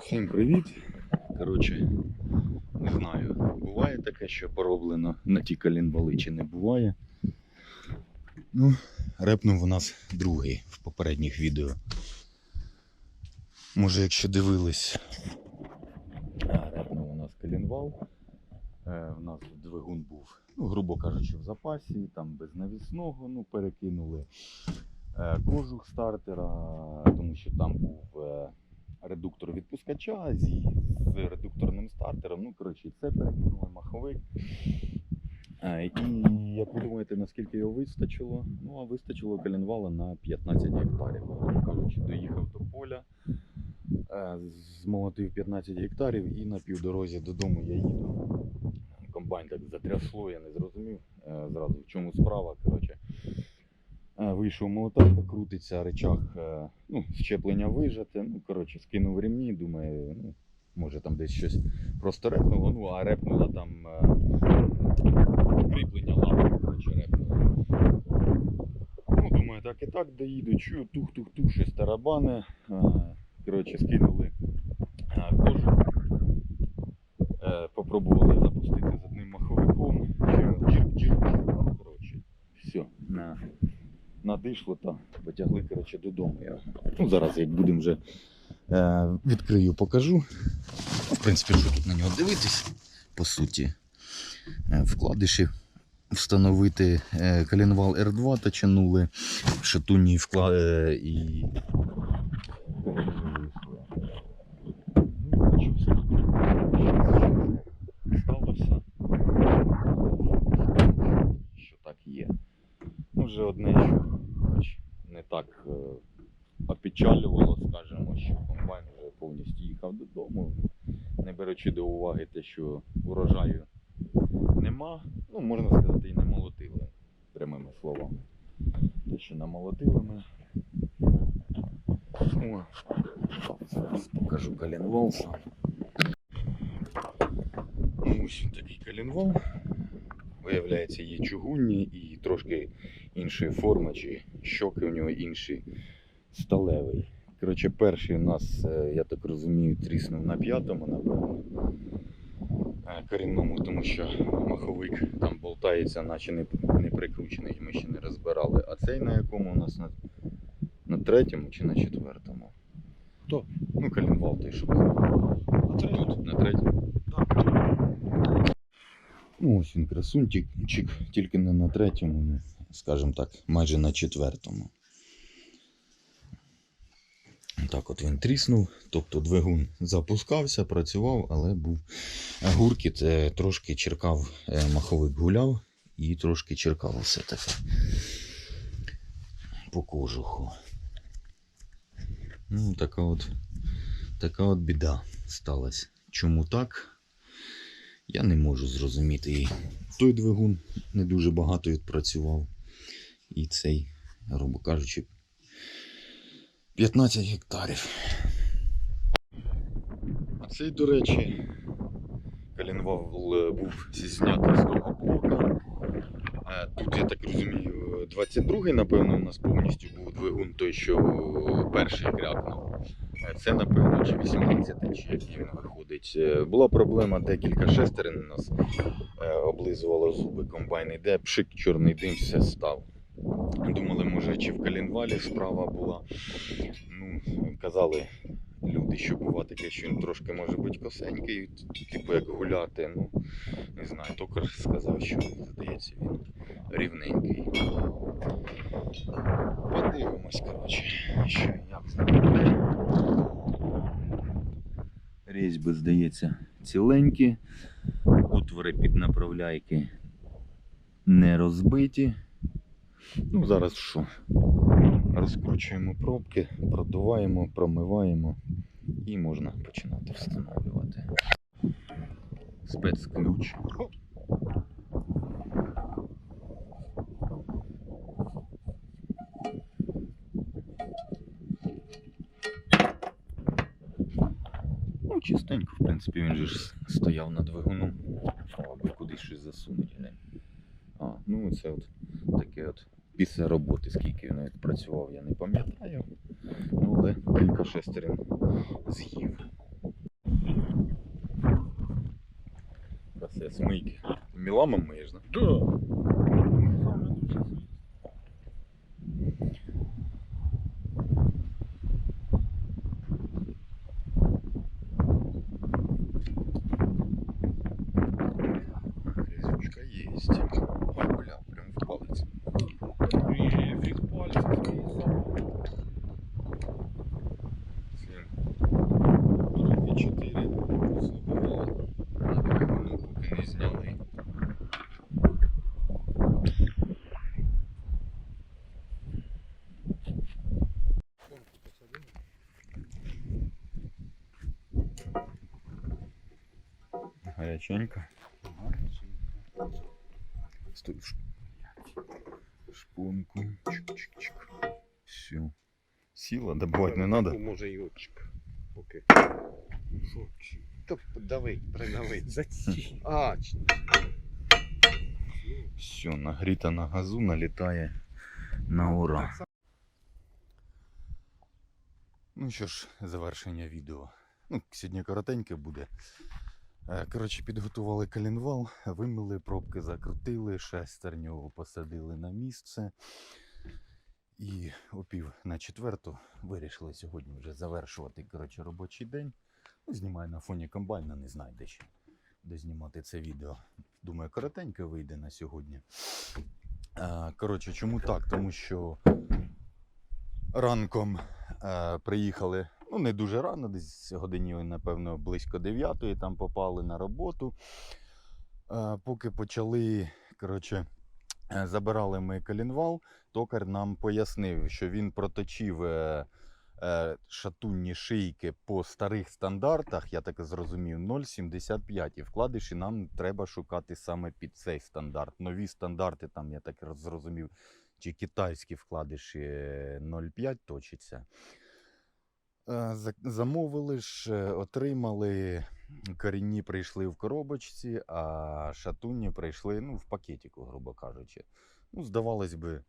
Всім привіт. Коротше, не знаю, буває таке, що пороблено на ті колінвали чи не буває. Ну, репнув у нас другий в попередніх відео. Може, якщо дивились, репнув у нас колінвал. Е, у нас двигун був, ну, грубо кажучи, в запасі, там без навісного, ну, перекинули е, кожух стартера, тому що там був. е, редуктор відпускача зі, з редукторним стартером. Ну, коротше, це перекинули маховик. Е, І як ви думаєте, наскільки його вистачило? Ну, а вистачило коленвала на 15 гектарів. Кажучи, доїхав до поля, е, змолотив 15 гектарів і на півдорозі додому я їду. Комбайн так затрясло, я не зрозумів е, зразу в чому справа. Коротше, Вийшов молотарка, крутиться речах, е, ну, щеплення вижати. Ну, коротше, скинув ремні, думаю, ну, може там десь щось просто репнуло, ну, а репнуло там е, кріплення лапи, коротше, репнуло. Ну, думаю, так і так доїду, чую, тух-тух-тух, щось тарабане. Е, Коротше, скинули е, кожух. Е, Попробували запустити з одним маховиком. Джирк-джирк-джирк, ну, коротше, все. На надишло та потягли коротше, додому. Я, ну, зараз як будемо вже е, відкрию, покажу. В принципі, що тут на нього дивитись, по суті. Е, вкладиші встановити е, коленвал R2 точанули, шатунні вкла... е, і. Сталося. Що так є. Ну, вже одне, що хоч не так е, опечалювало, скажімо, що комбайн вже повністю їхав додому, не беручи до уваги те, що урожаю нема, ну, можна сказати, і не молотили, прямими словами. Те, що намолотили ми. Зараз покажу коленвал сам. Ось такий коленвал. Виявляється, є чугунні і трошки іншої форми, чи щоки у нього інші сталевий. Коротше, перший у нас, е, я так розумію, тріснув на п'ятому, напевно. е, Корінному, тому що маховик там болтається, наче не, не прикручений, ми ще не розбирали. А цей на якому у нас на, на третьому чи на четвертому? Хто? Ну, коленвал той, що був. Тут, на третьому. Ну, ось він красунчик, тільки не на третьому, скажімо так, майже на четвертому. Так от він тріснув, тобто двигун запускався, працював, але був гуркіт, е, трошки черкав, е, маховик гуляв і трошки черкав все таке по кожуху. Ну, така от, така от біда сталася. Чому так? Я не можу зрозуміти. І той двигун не дуже багато відпрацював. І цей, грубо кажучи, 15 гектарів. А цей, до речі, коленвал е, був знятий з того блока. Е, Тут, я так розумію, 22-й, напевно, у нас повністю був двигун той, що перший крякнув. Е, Це, напевно, чи 18 чи який він виходить. Була проблема, декілька шестерин у нас облизувало зуби комбайн іде, пшик, чорний дим, все став. Думали, може, чи в коленвалі справа була. Ну, казали люди, що бува таке, що він трошки може бути косенький, типу як гуляти. Ну, не знаю, токар сказав, що здається він рівненький. Подивимось, коротше, що як з. Різьби, здається, ціленькі. Отвори під направляйки не розбиті. Ну, зараз що? Розкручуємо пробки, продуваємо, промиваємо і можна починати встановлювати. Спецключ. Ну, чистенько, в принципі, він же ж стояв на двигуну, аби кудись щось засунути. А, ну це от таке от після роботи, скільки він відпрацював, я не пам'ятаю. Ну, але кілька шестерин з'їв. Це смийки. Мілами миєш, так? Да? Да. А4 слугувала на другому, поки не шпонку. Чик-чик-чик. Все. Сила добывать не надо. Може йотчик. Що? чи- Та дави, придави. Зачем? А, чи- Все, нагріта на газу, налітає на ура. Ну що ж, завершення відео. Ну, сьогодні коротеньке буде. Е, Коротше, підготували калінвал, вимили пробки, закрутили, шестерню посадили на місце. І опів на четверту вирішили сьогодні вже завершувати коротше, робочий день. Ну, знімаю на фоні комбайна, не знаю де ще де знімати це відео. Думаю, коротенько вийде на сьогодні. Е, Коротше, чому так? Тому що ранком е, приїхали, ну не дуже рано, десь годині, напевно, близько 9 там попали на роботу. Е, Поки почали, коротше, забирали ми колінвал, токар нам пояснив, що він проточив шатунні шийки по старих стандартах, я так зрозумів, 0,75. І вкладиші нам треба шукати саме під цей стандарт. Нові стандарти, там, я так зрозумів, чи китайські вкладиші е, 0,5 точиться. Е, Замовили ж, е, отримали. Корінні прийшли в коробочці, а шатунні прийшли ну, в пакетику, грубо кажучи. Ну, здавалось би, е,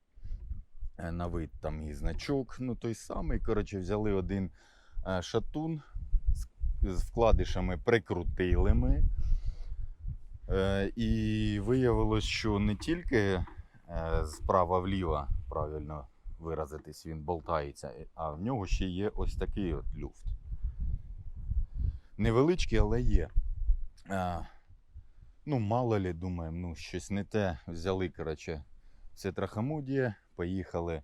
на вид там і значок, ну той самий. Коротше, взяли один е, шатун з, вкладишами, прикрутили ми. Е, і виявилось, що не тільки е, справа вліво, правильно виразитись, він болтається, а в нього ще є ось такий от люфт. Невеличкий, але є. Е, ну, мало лі, думаємо, ну, щось не те. Взяли, коротше, це трахамудія, поїхали е,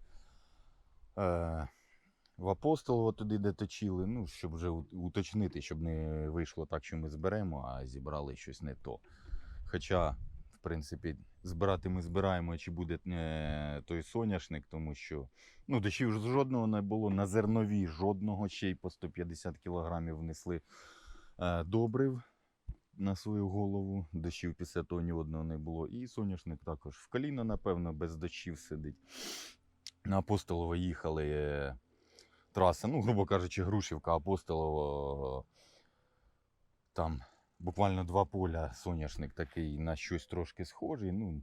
в Апостолово туди, де точили, ну, щоб вже уточнити, щоб не вийшло так, що ми зберемо, а зібрали щось не то. Хоча, в принципі, збирати ми збираємо, чи буде е, той соняшник, тому що ну, дощів жодного не було, на зернові жодного, ще й по 150 кілограмів внесли е, добрив на свою голову. Дощів після того ні одного не було. І соняшник також в коліно, напевно, без дощів сидить. На Апостолово їхали. е, Траса, ну, грубо кажучи, Грушівка, Апостолово. Там буквально два поля, соняшник такий на щось трошки схожий. Ну,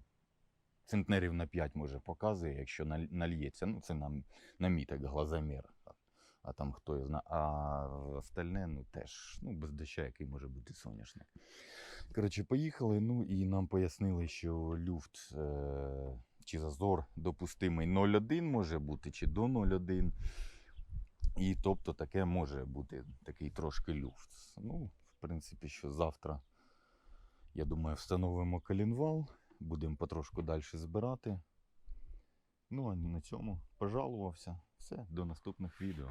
центнерів на 5 може показує, якщо нальється. Ну, це на, на мій так глазомір. А, там хто його знає. А остальне, ну теж, ну, без доща, який може бути соняшник. Коротше, поїхали, ну і нам пояснили, що люфт е- чи зазор допустимий 0,1 може бути, чи до 0,1. І тобто таке може бути такий трошки люфт. Ну, в принципі, що завтра, я думаю, встановимо колінвал, будемо потрошку далі збирати. Ну, а на цьому пожалувався. Все, до наступних відео.